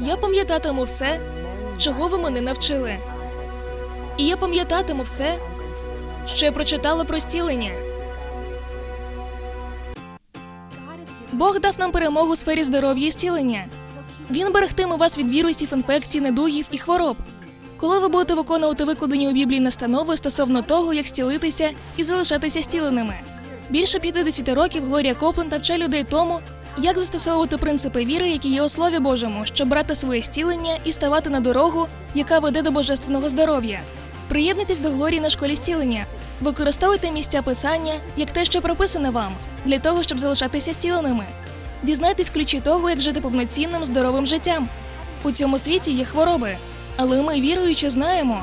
Я пам'ятатиму все, чого ви мене навчили. І я пам'ятатиму все, що я прочитала про зцілення. Бог дав нам перемогу у сфері здоров'я і зцілення. Він берегтиме вас від вірусів, інфекцій, недугів і хвороб. Коли ви будете виконувати викладені у Біблії настанови стосовно того, як зцілитися і залишатися зціленими. Більше 50 років Глорія Копленд навчає людей тому, як застосовувати принципи віри, які є у Слові Божому, щоб брати своє зцілення і ставати на дорогу, яка веде до божественного здоров'я. Приєднуйтесь до Глорії на школі зцілення. Використовуйте місця писання як те, що прописане вам, для того, щоб залишатися зціленими. Дізнайтесь ключі того, як жити повноцінним здоровим життям. У цьому світі є хвороби, але ми віруючи знаємо,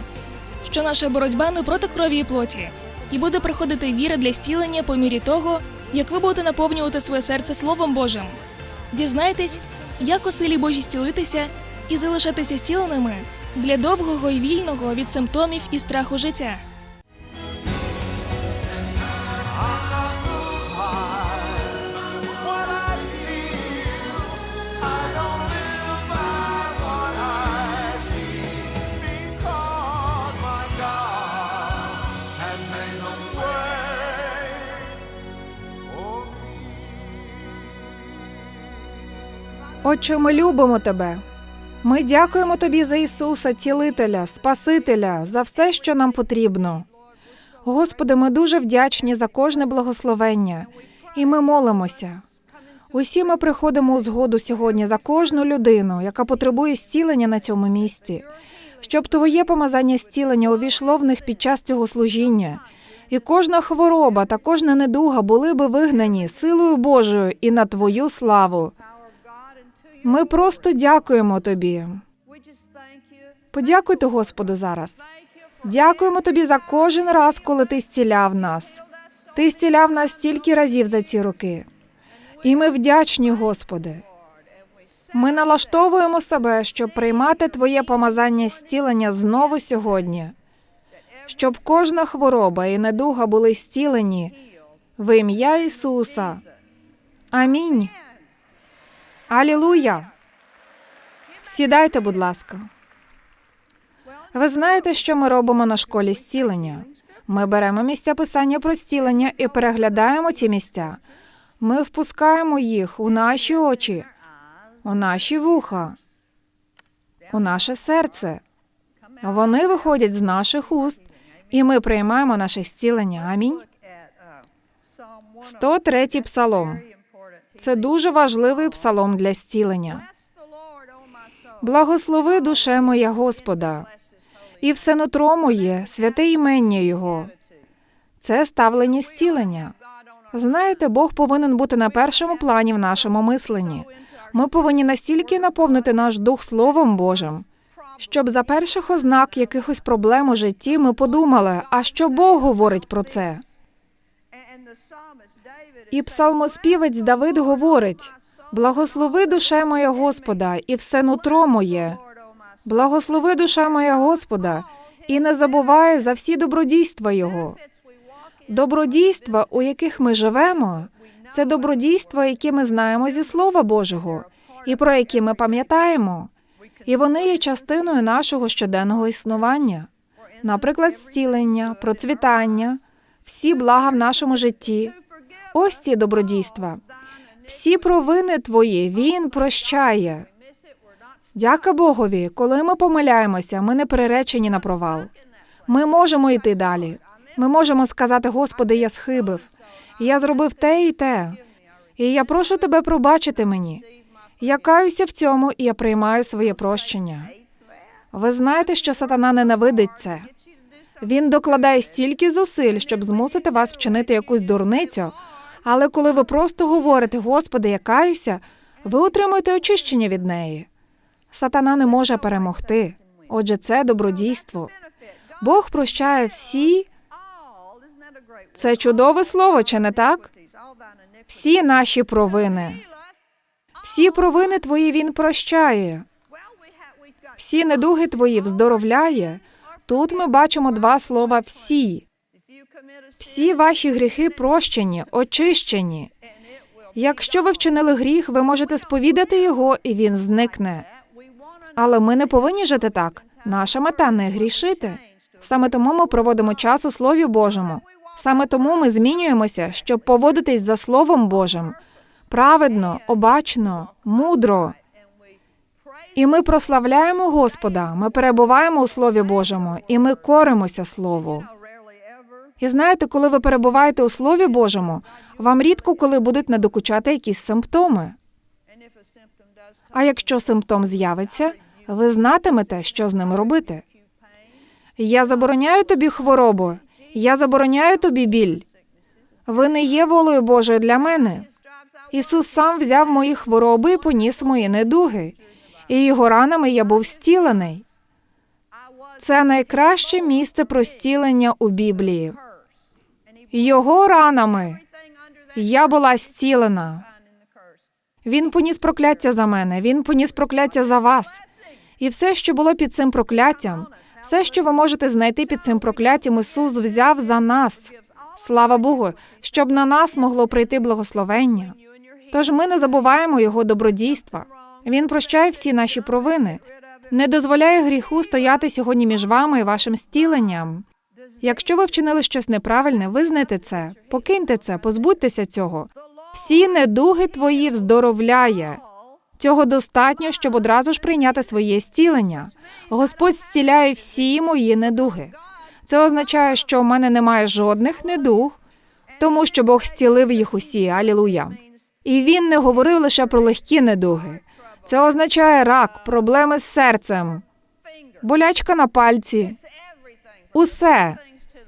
що наша боротьба не проти крові і плоті, і буде приходити віра для зцілення по мірі того, як ви будете наповнювати своє серце Словом Божим. Дізнайтесь, як у силі Божій стілитися і залишатися зціленими для довгого і вільного від симптомів і страху життя. Отче, ми любимо тебе. Ми дякуємо тобі за Ісуса, цілителя, Спасителя, за все, що нам потрібно. Господи, ми дуже вдячні за кожне благословення, і ми молимося. Усі ми приходимо у згоду сьогодні за кожну людину, яка потребує зцілення на цьому місці, щоб Твоє помазання зцілення увійшло в них під час цього служіння, і кожна хвороба та кожна недуга були би вигнані силою Божою і на Твою славу. Ми просто дякуємо тобі. Подякуйте Господу зараз. Дякуємо тобі за кожен раз, коли ти зціляв нас. Ти зціляв нас стільки разів за ці роки. І ми вдячні, Господи. Ми налаштовуємо себе, щоб приймати Твоє помазання зцілення знову сьогодні, щоб кожна хвороба і недуга були зцілені в ім'я Ісуса. Амінь. Алілуя! Сідайте, будь ласка. Ви знаєте, що ми робимо на школі зцілення? Ми беремо місця писання про зцілення і переглядаємо ці місця. Ми впускаємо їх у наші очі, у наші вуха, у наше серце. Вони виходять з наших уст, і ми приймаємо наше зцілення. Амінь. 103 псалом. Це дуже важливий псалом для зцілення. Благослови душе моя Господа, і все нутро моє, святе імення Його. Це ставлення зцілення. Знаєте, Бог повинен бути на першому плані в нашому мисленні. Ми повинні настільки наповнити наш дух Словом Божим, щоб за перших ознак якихось проблем у житті ми подумали, а що Бог говорить про це? І псалмоспівець Давид говорить: Благослови душе моя Господа, і все нутро моє. Благослови душа моя Господа, і не забувай за всі добродійства Його. Добродійства, у яких ми живемо, це добродійства, які ми знаємо зі Слова Божого, і про які ми пам'ятаємо. І вони є частиною нашого щоденного існування, наприклад, зцілення, процвітання, всі блага в нашому житті. Ось ці добродійства. Всі провини твої він прощає. Дяка Богові, коли ми помиляємося, ми не приречені на провал. Ми можемо йти далі. Ми можемо сказати, Господи, я схибив, я зробив те і те. І я прошу тебе пробачити мені. Я каюся в цьому, і я приймаю своє прощення. Ви знаєте, що сатана ненавидить це. Він докладає стільки зусиль, щоб змусити вас вчинити якусь дурницю. Але коли ви просто говорите, Господи, я каюся, ви отримуєте очищення від неї. Сатана не може перемогти. Отже, це добродійство. Бог прощає всі. Це чудове слово, чи не так? Всі наші провини. Всі провини твої він прощає. Всі недуги твої вздоровляє. Тут ми бачимо два слова всі. Всі ваші гріхи прощені, очищені. Якщо ви вчинили гріх, ви можете сповідати його, і він зникне. Але ми не повинні жити так. Наша мета не грішити. Саме тому ми проводимо час у Слові Божому. Саме тому ми змінюємося, щоб поводитись за Словом Божим праведно, обачно, мудро. І ми прославляємо Господа, ми перебуваємо у Слові Божому, і ми коримося Слову. І знаєте, коли ви перебуваєте у Слові Божому, вам рідко коли будуть надокучати якісь симптоми. А якщо симптом з'явиться, ви знатимете, що з ним робити. Я забороняю тобі хворобу, я забороняю тобі біль. Ви не є волею Божою для мене. Ісус сам взяв мої хвороби і поніс мої недуги, і його ранами я був зцілений. Це найкраще місце простілення у Біблії. Його ранами я була зцілена. Він поніс прокляття за мене, він поніс прокляття за вас. І все, що було під цим прокляттям, все, що ви можете знайти під цим прокляттям, Ісус взяв за нас. Слава Богу, щоб на нас могло прийти благословення. Тож ми не забуваємо Його добродійства. Він прощає всі наші провини, не дозволяє гріху стояти сьогодні між вами і вашим стіленням. Якщо ви вчинили щось неправильне, визнайте це, покиньте це, позбудьтеся цього. Всі недуги твої вздоровляє. Цього достатньо, щоб одразу ж прийняти своє зцілення. Господь зціляє всі мої недуги. Це означає, що в мене немає жодних недуг, тому що Бог зцілив їх усі. Алілуя. І він не говорив лише про легкі недуги. Це означає рак, проблеми з серцем, болячка на пальці, усе,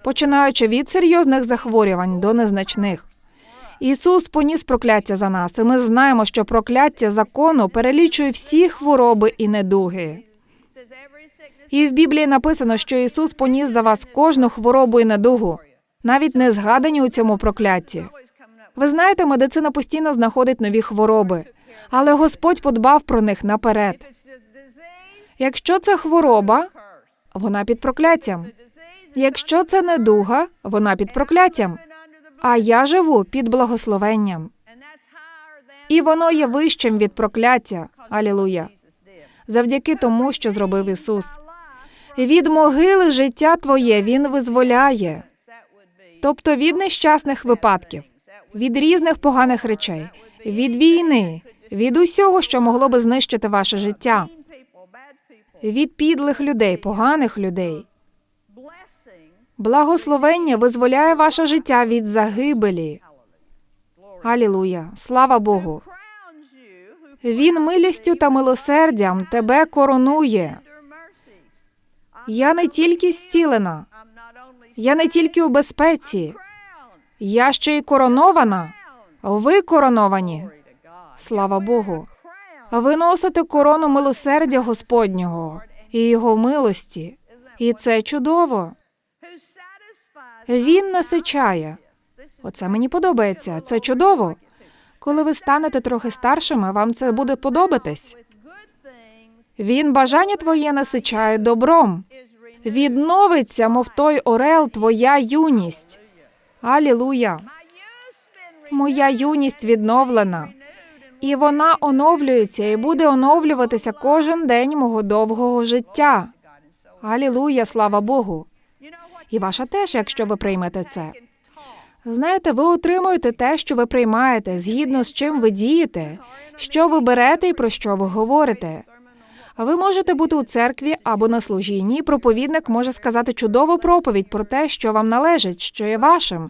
починаючи від серйозних захворювань до незначних. Ісус поніс прокляття за нас, і ми знаємо, що прокляття закону перелічує всі хвороби і недуги. І в Біблії написано, що Ісус поніс за вас кожну хворобу і недугу, навіть не згадані у цьому прокляті. Ви знаєте, медицина постійно знаходить нові хвороби, але Господь подбав про них наперед. Якщо це хвороба, вона під прокляттям. Якщо це недуга, вона під прокляттям. А я живу під благословенням. І воно є вищим від прокляття. Алілуя. Завдяки тому, що зробив Ісус. Від могили життя твоє Він визволяє, тобто від нещасних випадків, від різних поганих речей, від війни, від усього, що могло би знищити ваше життя, від підлих людей, поганих людей. Благословення визволяє ваше життя від загибелі. Алілуя. Слава Богу. Він милістю та милосердям тебе коронує. Я не тільки зцілена, я не тільки у безпеці, я ще й коронована. Ви короновані. Слава Богу. Ви носите корону милосердя Господнього і його милості. І це чудово. Він насичає. Оце мені подобається. Це чудово. Коли ви станете трохи старшими, вам це буде подобатись. Він бажання твоє насичає добром. Відновиться, мов той орел, твоя юність. Алілуя. Моя юність відновлена. І вона оновлюється і буде оновлюватися кожен день мого довгого життя. Алілуя, слава Богу. І ваша теж, якщо ви приймете це. Знаєте, ви отримуєте те, що ви приймаєте, згідно з чим ви дієте, що ви берете і про що ви говорите. А ви можете бути у церкві або на служінні, проповідник може сказати чудову проповідь про те, що вам належить, що є вашим.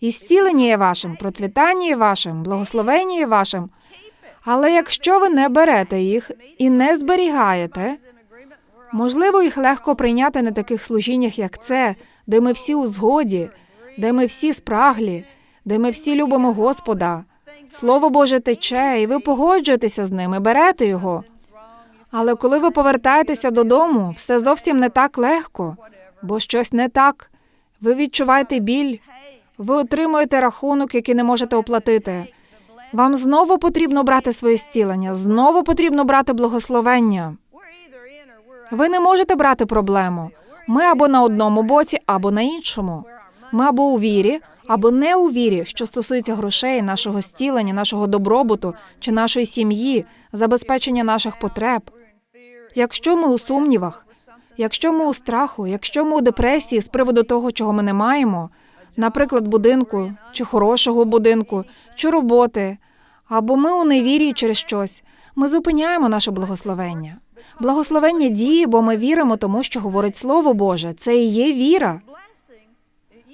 І зцілення є вашим, процвітання є вашим, благословення є вашим. Але якщо ви не берете їх і не зберігаєте, можливо, їх легко прийняти на таких служіннях, як це, де ми всі у згоді, де ми всі спраглі, де ми всі любимо Господа. Слово Боже тече, і ви погоджуєтеся з ним і берете його. Але коли ви повертаєтеся додому, все зовсім не так легко, бо щось не так. Ви відчуваєте біль, ви отримуєте рахунок, який не можете оплатити. Вам знову потрібно брати своє зцілення, знову потрібно брати благословення. Ви не можете брати проблему. Ми або на одному боці, або на іншому. Ми або у вірі, або не у вірі, що стосується грошей, нашого зцілення, нашого добробуту чи нашої сім'ї, забезпечення наших потреб. Якщо ми у сумнівах, якщо ми у страху, якщо ми у депресії з приводу того, чого ми не маємо, наприклад, будинку, чи хорошого будинку, чи роботи, або ми у невірі через щось, ми зупиняємо наше благословення. Благословення діє, бо ми віримо тому, що говорить Слово Боже. Це і є віра.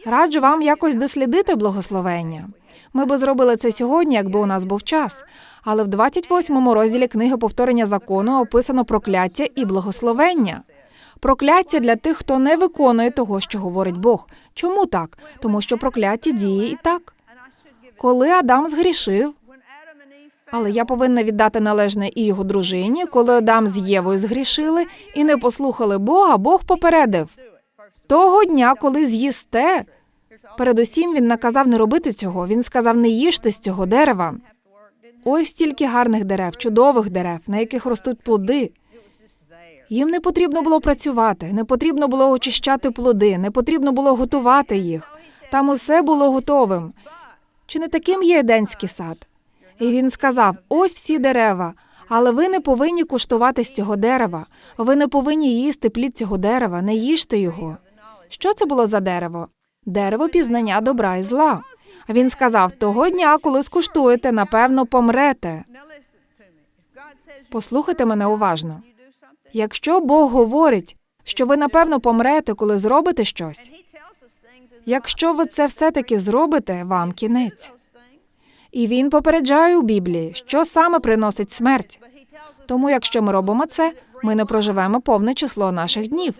Раджу вам якось дослідити благословення. Ми би зробили це сьогодні, якби у нас був час. Але в 28-му розділі книги повторення закону описано прокляття і благословення. Прокляття для тих, хто не виконує того, що говорить Бог. Чому так? Тому що прокляття діє і так. Коли Адам згрішив, але я повинна віддати належне і його дружині, коли Адам з Євою згрішили і не послухали Бога, Бог попередив. Того дня, коли з'їсте, передусім він наказав не робити цього. Він сказав, не їжте з цього дерева. Ось стільки гарних дерев, чудових дерев, на яких ростуть плоди. Їм не потрібно було працювати, не потрібно було очищати плоди, не потрібно було готувати їх. Там усе було готовим. Чи не таким є Еденський сад? І він сказав: ось всі дерева, але ви не повинні куштувати з цього дерева. Ви не повинні їсти плід цього дерева, не їжте його. Що це було за дерево? Дерево пізнання добра і зла. Він сказав: того дня, коли скуштуєте, напевно, помрете. Послухайте мене уважно. Якщо Бог говорить, що ви напевно помрете, коли зробите щось, якщо ви це все-таки зробите, вам кінець. І він попереджає у Біблії, що саме приносить смерть. Тому, якщо ми робимо це, ми не проживемо повне число наших днів.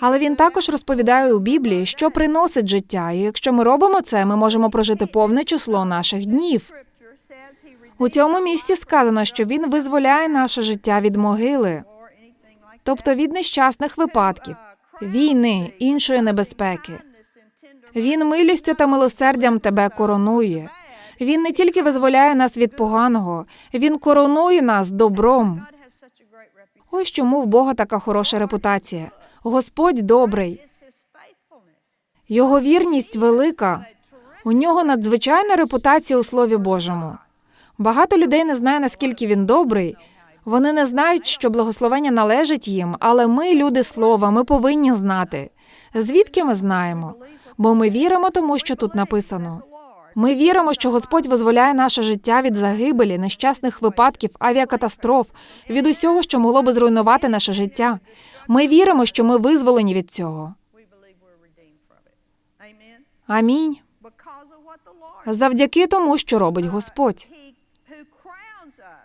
Але він також розповідає у Біблії, що приносить життя, і якщо ми робимо це, ми можемо прожити повне число наших днів. У цьому місці сказано, що він визволяє наше життя від могили, тобто від нещасних випадків, війни, іншої небезпеки. Він милістю та милосердям тебе коронує. Він не тільки визволяє нас від поганого, він коронує нас добром. Ось чому в Бога така хороша репутація. Господь добрий, його вірність велика. У нього надзвичайна репутація у Слові Божому. Багато людей не знає, наскільки він добрий. Вони не знають, що благословення належить їм, але ми, люди слова, ми повинні знати. Звідки ми знаємо? Бо ми віримо тому, що тут написано. Ми віримо, що Господь визволяє наше життя від загибелі, нещасних випадків, авіакатастроф, від усього, що могло би зруйнувати наше життя. Ми віримо, що ми визволені від цього. Амінь. Завдяки тому, що робить Господь.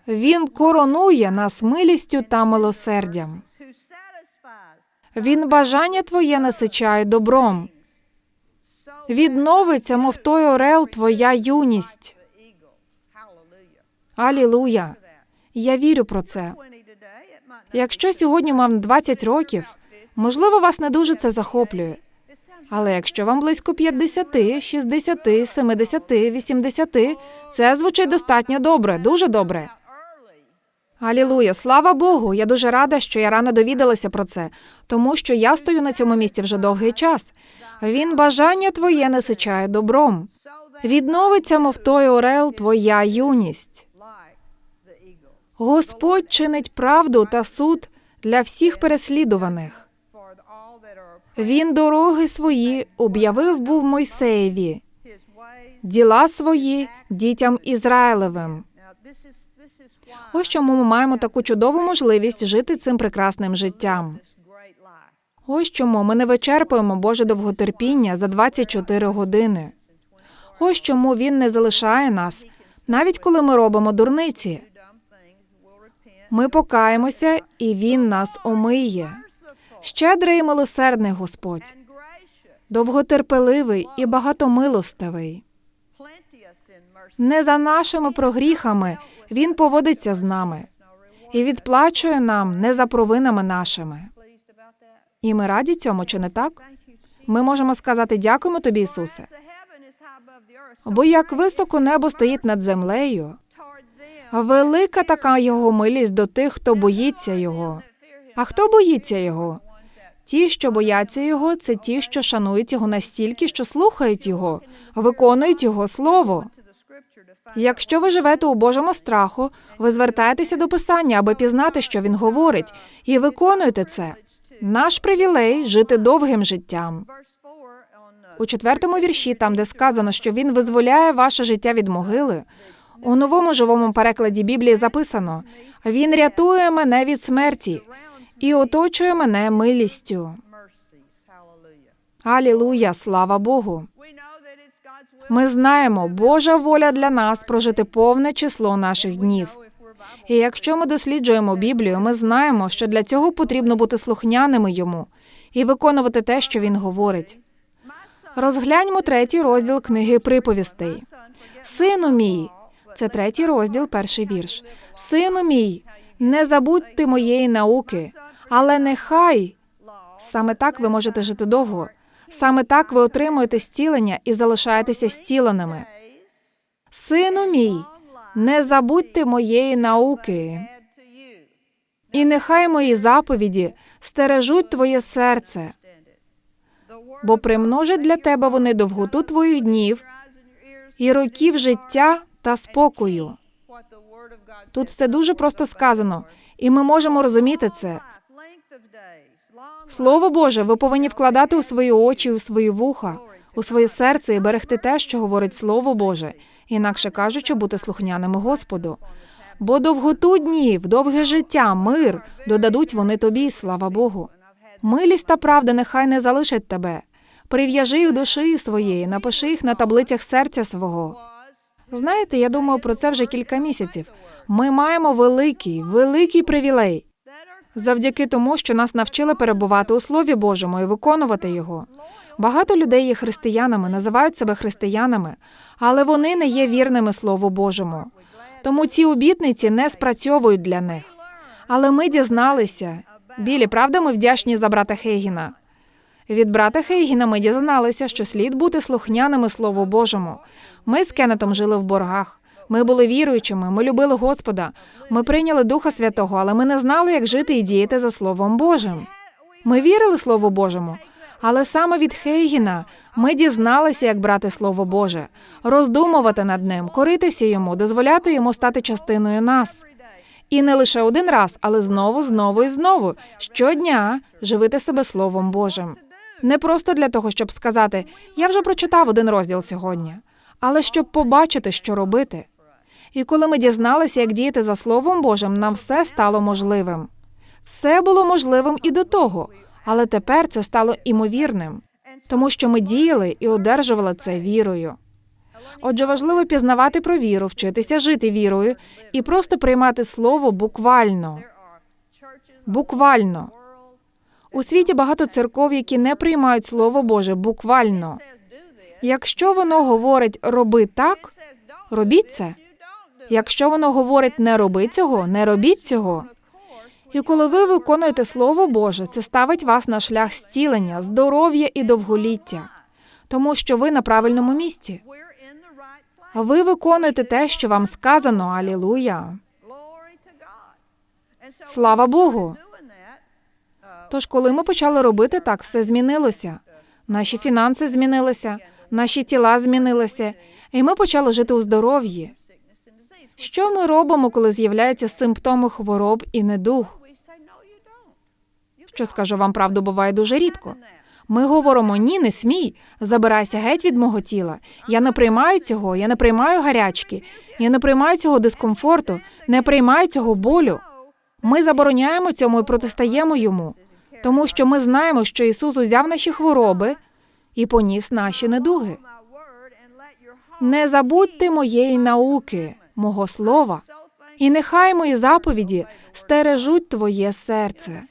Він коронує нас милістю та милосердям. Він бажання твоє насичає добром. Відновиться, мов той орел, твоя юність. Алілуя. Я вірю про це. Якщо сьогодні вам 20 років, можливо, вас не дуже це захоплює. Але якщо вам близько 50, 60, 70, 80, це звучить достатньо добре, дуже добре. Алілуя, слава Богу! Я дуже рада, що я рано довідалася про це, тому що я стою на цьому місці вже довгий час. Він бажання твоє насичає добром. Відновиться, мов той орел, твоя юність. Господь чинить правду та суд для всіх переслідуваних. Він дороги свої об'явив був Мойсеєві, діла свої дітям Ізраїлевим. Ось чому ми маємо таку чудову можливість жити цим прекрасним життям. Ось чому ми не вичерпуємо Боже довготерпіння за 24 години. Ось чому він не залишає нас, навіть коли ми робимо дурниці. Ми покаємося, і він нас омиє. Щедрий і милосердний Господь, довготерпеливий і багатомилостивий. Не за нашими прогріхами він поводиться з нами і відплачує нам не за провинами нашими. І ми раді цьому, чи не так? Ми можемо сказати дякуємо тобі, Ісусе. Бо як високо небо стоїть над землею, велика така його милість до тих, хто боїться його. А хто боїться його? Ті, що бояться його, це ті, що шанують його настільки, що слухають його, виконують його слово. Якщо ви живете у Божому страху, ви звертаєтеся до Писання, аби пізнати, що він говорить, і виконуєте це. Наш привілей жити довгим життям. У четвертому вірші, там де сказано, що він визволяє ваше життя від могили. У новому живому перекладі Біблії записано: Він рятує мене від смерті і оточує мене милістю. Алілуя, слава Богу! Ми знаємо, Божа воля для нас прожити повне число наших днів. І якщо ми досліджуємо Біблію, ми знаємо, що для цього потрібно бути слухняними йому і виконувати те, що він говорить. Розгляньмо третій розділ книги приповістей. Сину мій, це третій розділ, перший вірш. Сину мій, не забудьте моєї науки, але нехай саме так ви можете жити довго. Саме так ви отримуєте зцілення і залишаєтеся зціленими. Сину мій, не забудьте моєї науки, і нехай мої заповіді стережуть твоє серце, бо примножать для тебе вони довготу твоїх днів і років життя та спокою. Тут все дуже просто сказано, і ми можемо розуміти це. Слово Боже, ви повинні вкладати у свої очі, у свої вуха, у своє серце і берегти те, що говорить Слово Боже, інакше кажучи, бути слухняними Господу. Бо довготу днів, довге життя, мир додадуть вони тобі, слава Богу. Милість та правда нехай не залишать тебе. Прив'яжи їх до шиї своєї, напиши їх на таблицях серця свого. Знаєте, я думаю про це вже кілька місяців. Ми маємо великий, великий привілей завдяки тому, що нас навчили перебувати у Слові Божому і виконувати його. Багато людей є християнами, називають себе християнами, але вони не є вірними Слову Божому. Тому ці обітниці не спрацьовують для них. Але ми дізналися. Білі, правда, ми вдячні за брата Хейгіна. Від брата Хейгіна ми дізналися, що слід бути слухняними Слову Божому. Ми з Кеннетом жили в боргах. Ми були віруючими, ми любили Господа. Ми прийняли Духа Святого, але ми не знали, як жити і діяти за Словом Божим. Ми вірили Слову Божому, але саме від Хейгіна ми дізналися, як брати Слово Боже, роздумувати над ним, коритися йому, дозволяти йому стати частиною нас. І не лише один раз, але знову, знову і знову щодня живити себе Словом Божим. Не просто для того, щоб сказати я вже прочитав один розділ сьогодні, але щоб побачити, що робити. І коли ми дізналися, як діяти за Словом Божим, нам все стало можливим. Все було можливим і до того, але тепер це стало імовірним, тому що ми діяли і одержували це вірою. Отже, важливо пізнавати про віру, вчитися жити вірою і просто приймати слово буквально. Буквально. У світі багато церков, які не приймають Слово Боже буквально. Якщо воно говорить роби так, робіть це. Якщо воно говорить не роби цього, не робіть цього. І коли ви виконуєте Слово Боже, це ставить вас на шлях зцілення, здоров'я і довголіття, тому що ви на правильному місці. Ви виконуєте те, що вам сказано. Алілуя. Слава Богу. Тож, коли ми почали робити так, все змінилося. Наші фінанси змінилися, наші тіла змінилися, і ми почали жити у здоров'ї. Що ми робимо, коли з'являються симптоми хвороб і недуг? Що скажу вам правду, буває дуже рідко. Ми говоримо ні, не смій, забирайся геть від мого тіла. Я не приймаю цього, я не приймаю гарячки, я не приймаю цього дискомфорту, не приймаю цього болю. Ми забороняємо цьому і протистаємо йому, тому що ми знаємо, що Ісус узяв наші хвороби і поніс наші недуги. Не забудьте моєї науки, мого слова, і нехай мої заповіді стережуть твоє серце.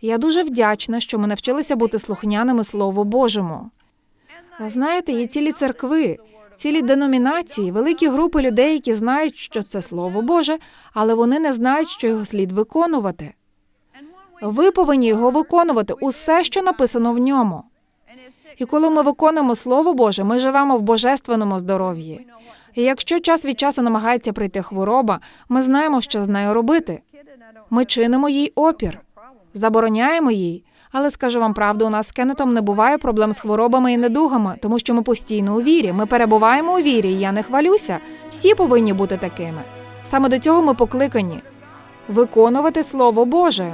Я дуже вдячна, що ми навчилися бути слухняними Слову Божому. Знаєте, є цілі церкви, цілі деномінації, великі групи людей, які знають, що це Слово Боже, але вони не знають, що його слід виконувати. Ви повинні його виконувати усе, що написано в ньому. І коли ми виконуємо Слово Боже, ми живемо в божественному здоров'ї. І якщо час від часу намагається прийти хвороба, ми знаємо, що з нею робити. Ми чинимо їй опір, забороняємо їй, Але скажу вам правду, у нас з Кеннетом не буває проблем з хворобами і недугами, тому що ми постійно у вірі. Ми перебуваємо у вірі, і я не хвалюся. Всі повинні бути такими. Саме до цього ми покликані виконувати Слово Боже.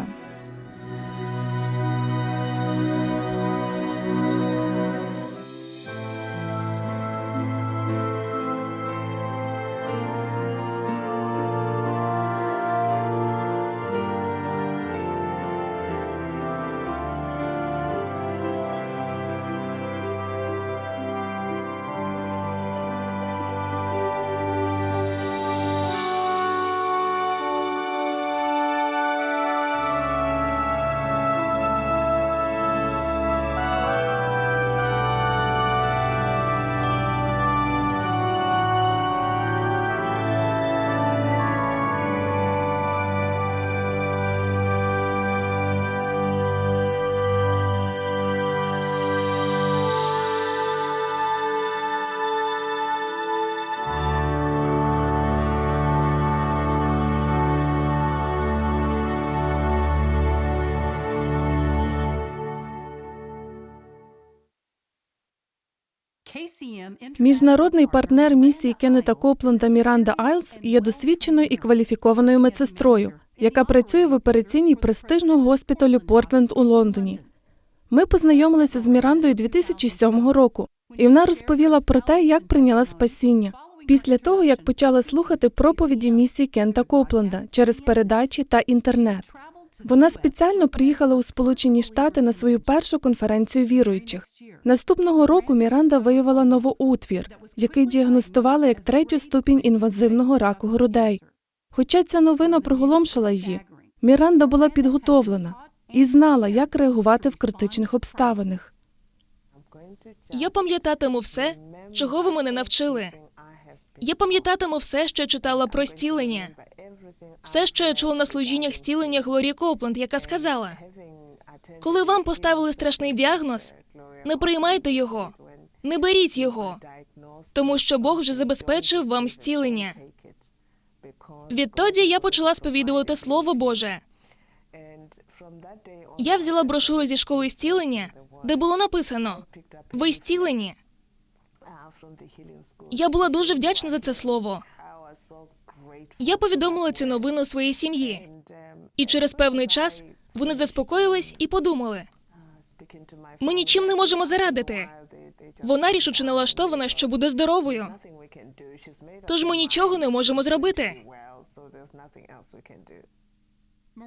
Міжнародний партнер місії Кеннета Копленда Міранда Айлс є досвідченою і кваліфікованою медсестрою, яка працює в операційній престижного госпіталю Портленд у Лондоні. Ми познайомилися з Мірандою 2007 року, і вона розповіла про те, як прийняла спасіння після того, як почала слухати проповіді місії Кента Копленда через передачі та інтернет. Вона спеціально приїхала у Сполучені Штати на свою першу конференцію віруючих. Наступного року Міранда виявила новоутвір, який діагностували як третю ступінь інвазивного раку грудей. Хоча ця новина приголомшила її, Міранда була підготовлена і знала, як реагувати в критичних обставинах. Я пам'ятатиму все, чого ви мене навчили. Я пам'ятатиму все, що читала про стілення, все, що я чула на служіннях стілення Глорії Копленд, яка сказала: коли вам поставили страшний діагноз, не приймайте його, не беріть його, тому що Бог вже забезпечив вам стілення. Відтоді я почала сповідувати Слово Боже. Я взяла брошуру зі школи стілення, де було написано: Ви стілені. Я була дуже вдячна за це слово. Я повідомила цю новину своїй сім'ї, і через певний час вони заспокоїлись і подумали: ми нічим не можемо зарадити. Вона рішуче налаштована, що буде здоровою. Тож ми нічого не можемо зробити.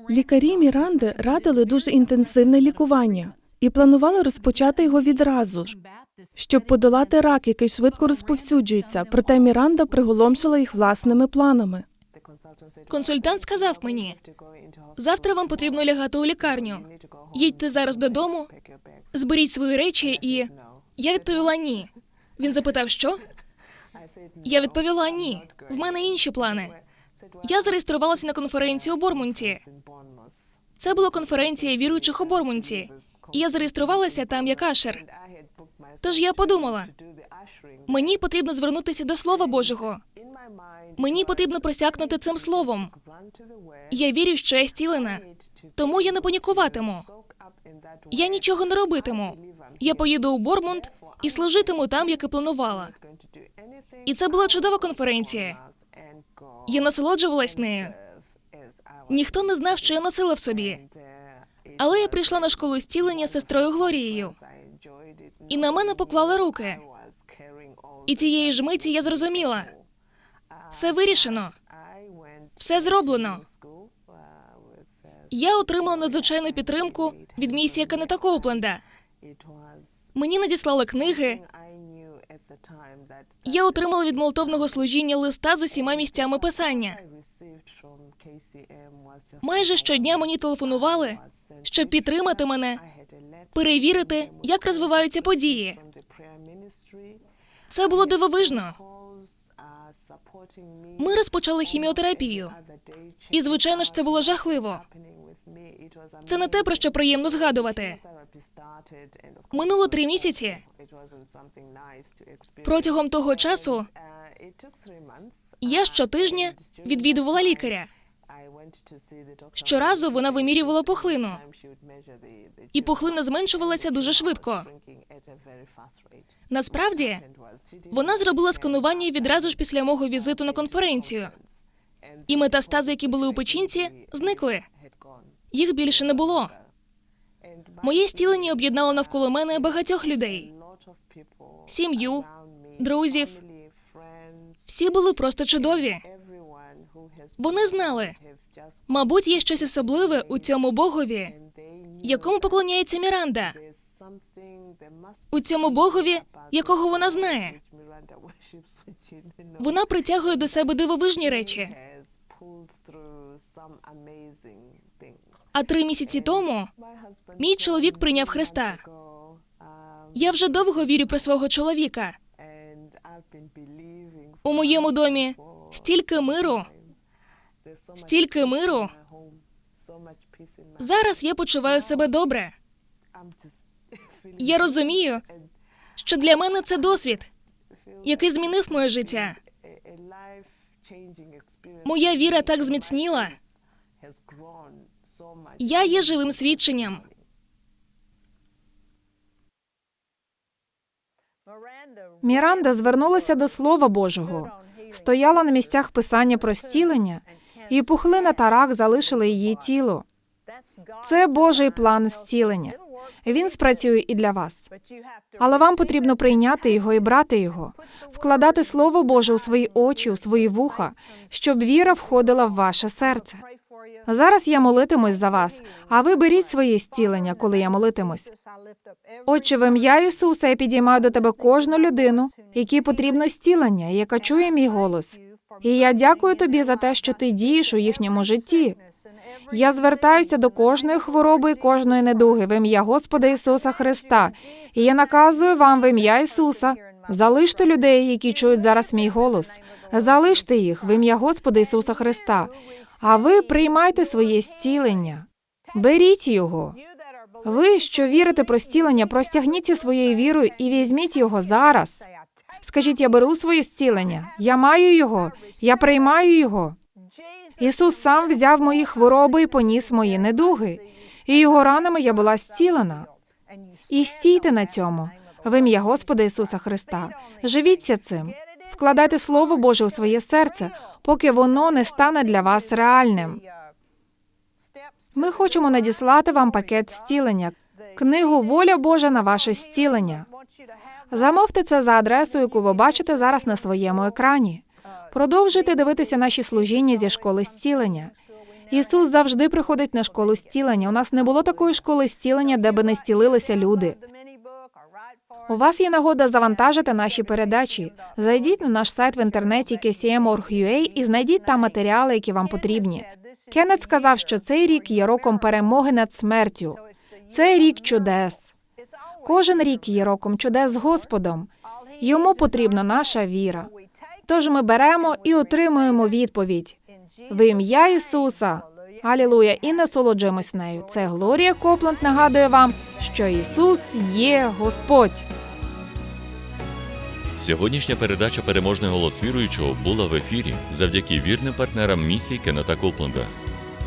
Лікарі Міранди радили дуже інтенсивне лікування і планували розпочати його відразу ж, щоб подолати рак, який швидко розповсюджується. Проте Міранда приголомшила їх власними планами. Консультант сказав мені: завтра вам потрібно лягати у лікарню. Їдьте зараз додому, зберіть свої речі, і я відповіла ні. Він запитав, що? Я відповіла ні. В мене інші плани. Я зареєструвалася на конференцію у Бормунті. Це була конференція віруючих у Бормунті. І я зареєструвалася там як ашер. Тож я подумала, мені потрібно звернутися до Слова Божого. Мені потрібно просякнути цим словом. Я вірю, що я стілена, тому я не панікуватиму. Я нічого не робитиму. Я поїду у Бормунд і служитиму там, як і планувала. І це була чудова конференція. Я насолоджувалась нею. Ніхто не знав, що я носила в собі. Але я прийшла на школу зцілення з сестрою Глорією, і на мене поклали руки. І цієї ж миті я зрозуміла. Все вирішено, все зроблено. Я отримала надзвичайну підтримку від місії Кеннета Коупленда. Мені надіслали книги. Я отримала від молитовного служіння листа з усіма місцями писання. Майже щодня мені телефонували, щоб підтримати мене, перевірити, як розвиваються події. Це було дивовижно. Ми розпочали хіміотерапію, і звичайно ж це було жахливо. Це не те, про що приємно згадувати. Минуло три місяці. Протягом того часу я щотижня відвідувала лікаря. Щоразу вона вимірювала пухлину, і пухлина зменшувалася дуже швидко. Насправді, вона зробила сканування відразу ж після мого візиту на конференцію, і метастази, які були у печінці, зникли. Їх більше не було. Моє стілення об'єднало навколо мене багатьох людей, сім'ю, друзів. Всі були просто чудові. Вони знали, мабуть, є щось особливе у цьому богові, якому поклоняється Міранда, у цьому богові, якого вона знає. Вона притягує до себе дивовижні речі. А три місяці тому мій чоловік прийняв Христа. Я вже довго вірю про свого чоловіка. У моєму домі стільки миру, стільки миру. Зараз я почуваю себе добре. Я розумію, що для мене це досвід, який змінив моє життя. Моя віра так зміцніла. Я є живим свідченням. Міранда звернулася до Слова Божого, стояла на місцях писання про зцілення, і пухлина та рак залишили її тіло. Це Божий план зцілення. Він спрацює і для вас. Але вам потрібно прийняти його і брати його, вкладати Слово Боже у свої очі, у свої вуха, щоб віра входила в ваше серце. Зараз я молитимусь за вас, а ви беріть своє зцілення, коли я молитимусь. Отче, в ім'я Ісуса я підіймаю до тебе кожну людину, якій потрібно зцілення, яка чує мій голос. І я дякую тобі за те, що ти дієш у їхньому житті. Я звертаюся до кожної хвороби і кожної недуги в ім'я Господа Ісуса Христа. І я наказую вам в ім'я Ісуса. Залиште людей, які чують зараз мій голос. Залиште їх в ім'я Господа Ісуса Христа. А ви приймайте своє зцілення. Беріть його. Ви, що вірите про зцілення, простягніться своєю вірою і візьміть його зараз. Скажіть, я беру своє зцілення, я маю його, я приймаю його. Ісус сам взяв мої хвороби і поніс мої недуги, і його ранами я була зцілена. І стійте на цьому в ім'я Господа Ісуса Христа. Живіться цим, вкладайте Слово Боже у своє серце, поки воно не стане для вас реальним. Ми хочемо надіслати вам пакет зцілення, книгу Воля Божа на ваше зцілення. Замовте це за адресою, яку ви бачите зараз на своєму екрані. Продовжуйте дивитися наші служіння зі школи зцілення. Ісус завжди приходить на школу зцілення. У нас не було такої школи зцілення, де би не зцілилися люди. У вас є нагода завантажити наші передачі. Зайдіть на наш сайт в інтернеті kcm.org.ua і знайдіть там матеріали, які вам потрібні. Кеннет сказав, що цей рік є роком перемоги над смертю. Це рік чудес. Кожен рік є роком чудес з Господом. Йому потрібна наша віра. Тож ми беремо і отримуємо відповідь в ім'я Ісуса. Алілуя, і насолоджуємось нею. Це Глорія Копланд нагадує вам, що Ісус є Господь. Сьогоднішня передача Переможний голос віруючого була в ефірі завдяки вірним партнерам місії Кеннета Копленда.